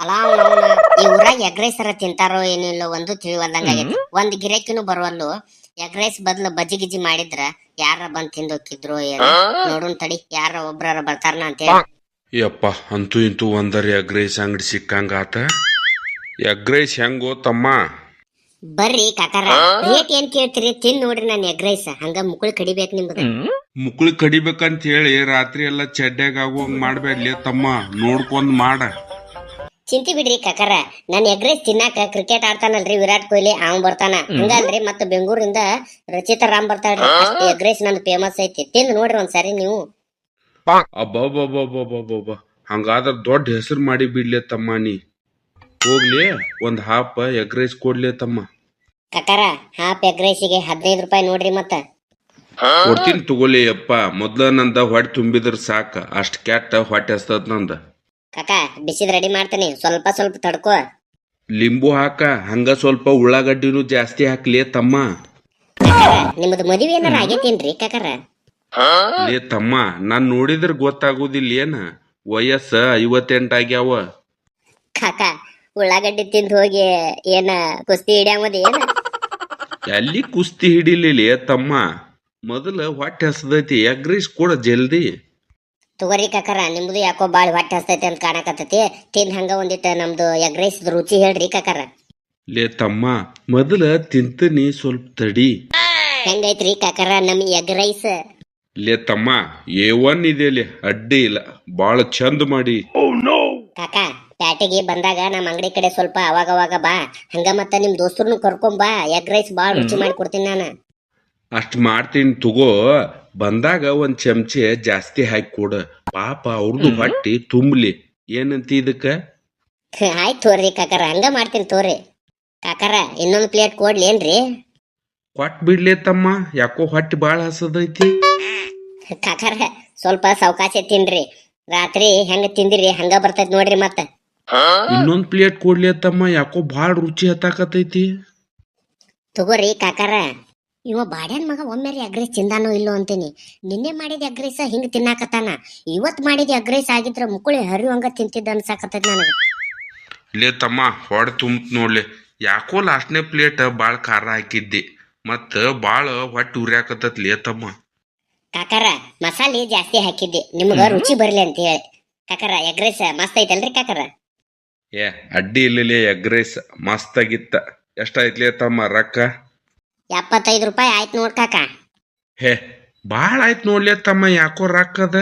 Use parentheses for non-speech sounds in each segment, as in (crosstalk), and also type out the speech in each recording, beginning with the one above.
ಅಲ್ಲ ಅವ್ನವ್ನ ಈ ಊರಾಗ ಎಗ್ ರೈಸ್ ಅರ ತಿಂತಾರೋ ಏನಿಲ್ಲೋ ಒಂದು ತಿಳಿವಲ್ದಂಗ ಆಗೈತಿ. ಒಂದ್ ಗಿರಾಕಿನೂ ಬರುವಲ್ಲು ಎಗ್ ರೈಸ್ ಬದ್ಲು ಬಜ್ಜಿ ಗಿಜ್ಜಿ ಮಾಡಿದ್ರ ಯಾರ ಬಂದ್ ತಿಂದೋಕಿದ್ರು ಏನೋ? ನೋಡುನ್ ತಡಿ ಯಾರ ಒಬ್ರಾರ ಬರ್ತಾರನ ಅಂತ ಹೇಳಿ ಯಪ್ಪ ಅಂತೂ ಇಂತೂ ಒಂದರಿ ಎಗ್ ರೈಸ್ ಅಂಗಡಿ ಸಿಕ್ಕಂಗ ಆತ. ಎಗ್ ರೈಸ್ ಹೆಂಗೋ ತಮ್ಮ ಬರ್ರಿ ಕಾಕಾರ ರೇಟ್ ಏನ್ ಕೇಳ್ತೀರಿ? ತಿನ್ ನೋಡ್ರಿ ನಾನು ಎಗ್ ರೈಸ್ ಹಂಗ ಮುಕುಳ್ ಕಡಿಬೇಕು ನಿಮ್ಗೆ ಮುಕ್ಳಿ ಕಡಿಬೇಕಂತ ಹೇಳಿ ರಾತ್ರಿ ಎಲ್ಲ ಚಡ್ಡ್ಯಾಗ ಆಗುವಂಗ್ ಮಾಡ್ಬೇಡ್ಲಿ ತಮ್ಮ. ನೋಡ್ಕೊಂಡ್ ಮಾಡ. ಚಿಂತಿ ಬಿಡ್ರಿ ಕಕರ. ನಾನು ಎಗ್ ರೈಸ್ ತಿನ್ನಾಕ ಕ್ರಿಕೆಟ್ ಆಡ್ತಾನಲ್ರಿ ವಿರಾಟ್ ಕೊಹ್ಲಿ ಅವ್ ಬರ್ತಾನ. ಹಂಗಲ್ರಿ ಮತ್ತ ಬೆಂಗಳೂರಿಂದ ರಚಿತಾ ರಾಮ್ ಬರ್ತಾಳ್ರಿ. ಎಗ್ ರೈಸ್ ನನ್ ಫೇಮಸ್ ಐತಿ. ತಿಂದ್ ನೋಡ್ರಿ ಒಂದ್ಸರಿ ನೀವು. ಅಬ್ಬಬ್ಬಬ್ಬಬ್ಬಬ್ಬಬ್ಬ. ಹಂಗಾದ್ರ ದೊಡ್ಡ ಹೆಸರು ಮಾಡಿ ಬಿಡ್ಲಿ ತಮ್ಮ ನೀ. ಹೋಗ್ಲಿ ಒಂದ್ ಹಾಪ್ ಎಗ್ ರೈಸ್ ಕೊಡ್ಲಿ ತಮ್ಮ. ಕಕರ ಹಾಪ್ ಎಗ್ ರೈಸಿಗೆ ಹದಿನೈದು ರೂಪಾಯಿ ನೋಡ್ರಿ ಮತ್ತ. ಕೊಡ್ತೀನಿ ತಗೋಲಿ ಅಪ್ಪ. ಮೊದ್ಲ ನಂದ ಹೊಟ್ಟೆ ತುಂಬಿದ್ರ ಸಾಕ. ಅಷ್ಟ್ ಕೆಟ್ಟ ಹೊಟ್ಟೆ ಹಸ್ತದ ನಂದ. ಕಾಕ ಬಿಸಿದ್ ರೆಡಿ ಮಾಡ್ತೀನಿ. ಸ್ವಲ್ಪ ಸ್ವಲ್ಪ ತಡ್ಕೋ. ಲಿಂಬು ಹಾಕ ಹಂಗ ಸ್ವಲ್ಪ ಉಳ್ಳಾಗಡ್ಡಿನೂ ಜಾಸ್ತಿ ಹಾಕ್ಲಿ ತಮ್ಮ. ನಿಮ್ಮದು ನಿಮ್ದು ಮದುವೆ ಏನಾರ ಆಗೈತೇನ್ರಿ ಕಾಕಾರ? ಲೇ ತಮ್ಮ ನಾನ್ ನೋಡಿದ್ರ ಗೊತ್ತಾಗುದಿಲ್ಲ ಏನ? ವಯಸ್ಸ ಐವತ್ತೆಂಟ್ ಆಗ್ಯಾವ. ಕಾಕ ಉಳ್ಳಾಗಡ್ಡಿ ತಿಂದ್ ಹೋಗಿ ಏನ ಕುಸ್ತಿ ಹಿಡ್ಯಾಂಗದ ಏನ? ಎಲ್ಲಿ ಕುಸ್ತಿ ಹಿಡಿಲಿಲ್ಲ ತಮ್ಮ? ಮೊದಲ ಹೊಟ್ಟೆ ಹಸದೈತಿ ಎಗ್ರೀಸ್ ಕೂಡ ಜಲ್ದಿ. ತಗೋರಿ ಕಾಕರ ನಿಮ್ದು ಯಾಕೋ ಬಾಳ ಹೊಟ್ಟೆ ಹಸ್ತೈತಿ ಅಂತ ಕಾಣಕತ್ತೈತಿ. ತಿನ್ ಹಂಗ ಒಂದಿಟ್ಟ ನಮ್ದು ಎಗ್ ರೈಸ್ ರುಚಿ ಹೇಳ್ರಿ ಕಾಕರ. ಲೇ ತಮ್ಮ ಮೊದಲ ತಿಂತೀನಿ ಸ್ವಲ್ಪ ತಡಿ. ಹೆಂಗೈತ್ರಿ ಕಾಕರ ನಮ್ ಎಗ್ ರೈಸ್ ಲೇ ತಮ್ಮ ಏ ಒನ್ ಇದೆಲಿ ಅಡ್ಡಿ ಇಲ್ಲ. ಬಾಳ ಚಂದ ಮಾಡಿ. ಕಾಕ ಪ್ಯಾಟಿಗೆ ಬಂದಾಗ ನಮ್ಮ ಅಂಗಡಿ ಕಡೆ ಸ್ವಲ್ಪ ಅವಾಗ ಅವಾಗ ಬಾ. ಹಂಗ ಮತ್ತ ನಿಮ್ ದೋಸ್ತರ್ನು ಕರ್ಕೊಂಬಾ ಬಾ. ಎಗ್ ರೈಸ್ ಬಾಳ ರುಚಿ ಮಾಡಿ ಕೊಡ್ತೀನಿ ನಾನು. ಅಷ್ಟ್ ಮಾಡ್ತೀನಿ ತಗೋ. ಬಂದಾಗ ಒಂದ್ ಚಮಚೆ ಜಾಸ್ತಿ ಹಾಕಿ ಕೊಡ. ಪಾಪ ಅವ್ರದ್ದು ಹೊಟ್ಟಿ ತುಂಬಲಿ. ಏನಂತ ಇದಕ್ಕ? ಆಯ್ತು ತೋರಿ ಕಾಕರ ಹಂಗ ಮಾಡ್ತೀನಿ ತೋರಿ ಕಾಕರ ಇನ್ನೊಂದು ಪ್ಲೇಟ್ ಕೊಡ್ಲಿ ಏನ್ರಿ ಕೊಟ್ ಬಿಡ್ಲಿ ತಮ್ಮ ಯಾಕೋ ಹೊಟ್ಟಿ ಬಾಳ ಹಸದೈತಿ. ಕಾಕರ ಸ್ವಲ್ಪ ಸಾವಕಾಶ ತಿನ್ರಿ. ರಾತ್ರಿ ಹೆಂಗ ತಿಂದಿರಿ ಹಂಗ ಬರ್ತೈತಿ ನೋಡ್ರಿ ಮತ್ತ. ಇನ್ನೊಂದ್ ಪ್ಲೇಟ್ ಕೊಡ್ಲಿ ತಮ್ಮ ಯಾಕೋ ಬಾಳ ರುಚಿ ಹತ್ತಾಕತೈತಿ ತಗೋರಿ ಕಾಕಾರ. ಇವ ಬಾಡ್ಯಾನ್ ಮಗ ಒಮ್ಮೆ ಅಗ್ರೈಸ್ ತಿಂದಾನೋ ಇಲ್ಲೋ ಅಂತೀನಿ. ನಿನ್ನೆ ಮಾಡಿದ ಅಗ್ರೇಸ ಹಿಂಗ್ ತಿನ್ನಾಕತ್ತಾನ. ಇವತ್ ಮಾಡಿದ ಅಗ್ರೈಸ್ ಆಗಿದ್ರ ಮುಕ್ಕುಳಿ ಹರಿವಂಗ ತಿಂತಿದ್ದ ಅನ್ಸಾಕತ್ತದ ನನಗ. ಲೇ ತಮ್ಮ ಹೊಡೆ ತುಂಬ ನೋಡ್ಲಿ. ಯಾಕೋ ಲಾಸ್ಟ್ನೇ ಪ್ಲೇಟ್ ಬಾಳ ಖಾರ ಹಾಕಿದ್ದಿ. ಮತ್ತ ಬಾಳ ಹೊಟ್ಟೆ ಉರಿಯಾಕತ್ತತ್ ಲೇ ತಮ್ಮ. ಕಾಕಾರ ಮಸಾಲೆ ಜಾಸ್ತಿ ಹಾಕಿದ್ದೆ. ನಿಮ್ಗ ರುಚಿ ಬರ್ಲಿ ಅಂತ ಹೇಳಿ. ಕಾಕಾರ ಎಗ್ ರೈಸ್ ಮಸ್ತ್ ಐತಲ್ರಿ ಕಾಕಾರ? ಏ ಅಡ್ಡಿ ಇಲ್ಲಲೇ ಎಗ್ ರೈಸ್ ಮಸ್ತ್ ಆಗಿತ್ತ. ಎಷ್ಟಾಯ್ತ್ಲೇ ತಮ್ಮ ರೊಕ್ಕ? ಎಪ್ಪತ್ತೈದು ರೂಪಾಯಿ ಆಯ್ತು ನೋಡ್ ಕಾಕ. ಹೇ ಬಾಳ ಆಯ್ತು ನೋಡ್ಲಿ ತಮ್ಮ ಯಾಕೋ ರೊಕ್ಕದ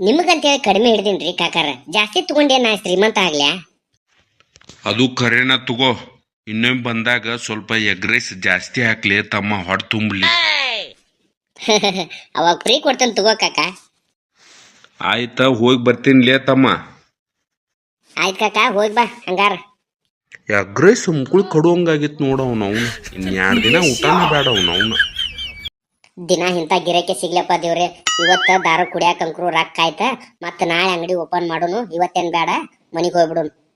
ನಿಮಗಂತೇಳಿ ಕಡಿಮೆ ಹಿಡ್ದಿನ್ರಿ ಕಾಕಾರ. ಜಾಸ್ತಿ ತಗೊಂಡೇನ ಶ್ರೀಮಂತ ಆಗ್ಲ್ಯಾ? ಅದು ಖರೇನ ತಗೋ ಇನ್ನೊಮ್ಮೆ ಬಂದಾಗ ಸ್ವಲ್ಪ ಎಗ್ ರೈಸ್ ಜಾಸ್ತಿ ಹಾಕ್ಲಿ ತಮ್ಮ ಹೊಟ್ಟೆ ತುಂಬಲಿ. (laughs) ಅವಾಗ ಫ್ರೀ ಕೊಡ್ತೇನೆ ತಗೋ ಕಾಕ. ಆಯ್ತ ಹೋಗಿ ಬರ್ತೀನಿ ಲೇ ತಮ್ಮ. ಆಯ್ತು ಕಾಕ ಹೋಗ್ ಬಾ ಹಂಗಾರ. ಎಗ್ ರೈಸ್ ಮುಕ್ಕಳು ಕಡುವಂಗಾಗಿತ್ತು ನೋಡವ್ ನಾವು ಎರಡ್ ದಿನ ಊಟನ ಬೇಡ ಅವ್ನ, ಅವನು. ದಿನ ಇಂಥ ಗಿರಾಕಿ ಸಿಗ್ಲಪ್ಪ ದೇವ್ರೆ. ಇವತ್ತ ದಾರ ಕುಡಿಯಾಕ ಅಂಕ್ರು ರೊಕ್ಕ ಆಯ್ತ, ಮತ್ತ ನಾಳೆ ಅಂಗಡಿ ಓಪನ್ ಮಾಡೋನು, ಇವತ್ತೇನ್ ಬೇಡ, ಮನಿಗ್ ಹೋಗ್ಬಿಡೋನು.